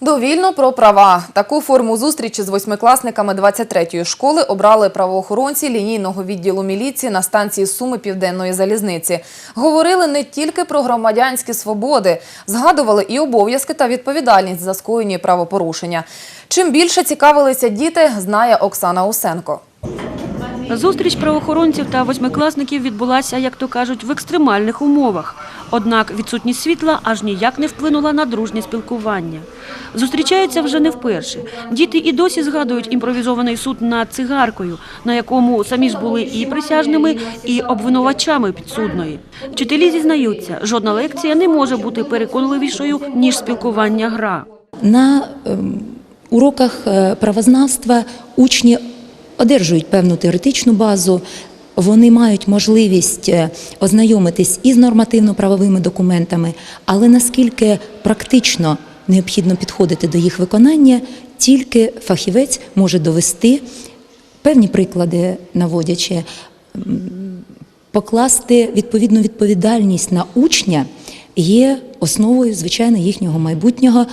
Довільно про права. Таку форму зустрічі з восьмикласниками 23-ї школи обрали правоохоронці лінійного відділу міліції на станції Суми Південної залізниці. Говорили не тільки про громадянські свободи, згадували і обов'язки та відповідальність за скоєні правопорушення. Чим більше цікавилися діти, знає Оксана Усенко. Зустріч правоохоронців та восьмикласників відбулася, як то кажуть, в екстремальних умовах. Однак відсутність світла аж ніяк не вплинула на дружнє спілкування. Зустрічаються вже не вперше. Діти і досі згадують імпровізований суд над цигаркою, на якому самі ж були і присяжними, і обвинувачами підсудної. Вчителі зізнаються, жодна лекція не може бути переконливішою, ніж спілкування гра. На ем, уроках е, правознавства учні одержують певну теоретичну базу. Вони мають можливість е, ознайомитись із нормативно-правовими документами, але наскільки практично необхідно підходити до їх виконання, тільки фахівець може довести певні приклади наводячи, покласти відповідну відповідальність на учня є основою, звичайно, їхнього майбутнього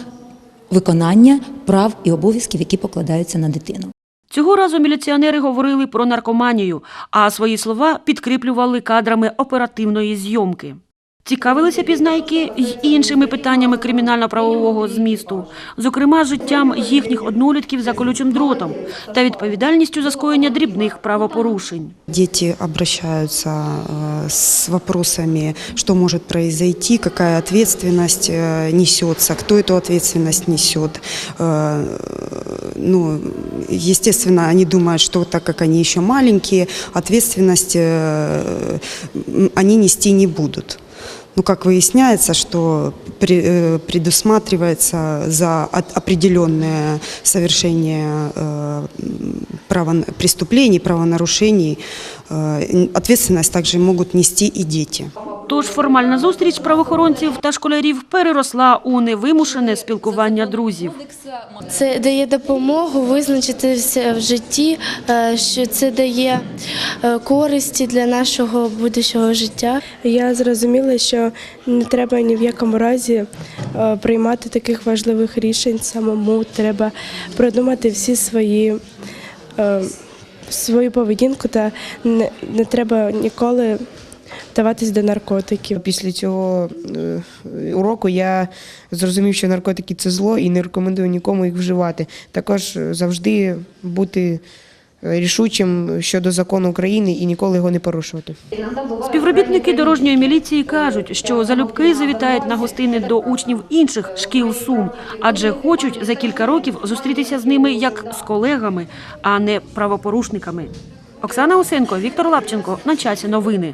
виконання прав і обов'язків, які покладаються на дитину. Цього разу міліціонери говорили про наркоманію, а свої слова підкріплювали кадрами оперативної зйомки. Цікавилися пізнайки й іншими питаннями кримінально-правового змісту, зокрема життям їхніх однолітків за колючим дротом та відповідальністю за скоєння дрібних правопорушень. Дети обращаются э, с вопросами, что может произойти, какая ответственность э, несется, кто эту ответственность несет. Э, Ну, естественно, они думают, что так как они еще маленькие, ответственность э, м, они нести не будут. Ну, как выясняется, что при- э, предусматривается за от- определенное совершение э, м, право, преступлений, правонарушений, э, ответственность также могут нести и дети. Тож формальна зустріч правоохоронців та школярів переросла у невимушене спілкування друзів. Це дає допомогу визначитися в житті, е, що це дає е, користі для нашого будущого життя. Я зрозуміла, що не треба ні в якому разі е, приймати таких важливих рішень самому. Треба продумати всі свої свою поведінку та не, не треба ніколи вдаватись до наркотиків. Після цього е, уроку я зрозумів, що наркотики це зло і не рекомендую нікому їх вживати. Також завжди бути рішучим щодо закону України і ніколи його не порушувати. Співробітники дорожньої міліції кажуть, що залюбки завітають на гостини до учнів інших шкіл Сум, адже хочуть за кілька років зустрітися з ними як з колегами, а не правопорушниками. Оксана Усенко, Віктор Лапченко. На часі новини.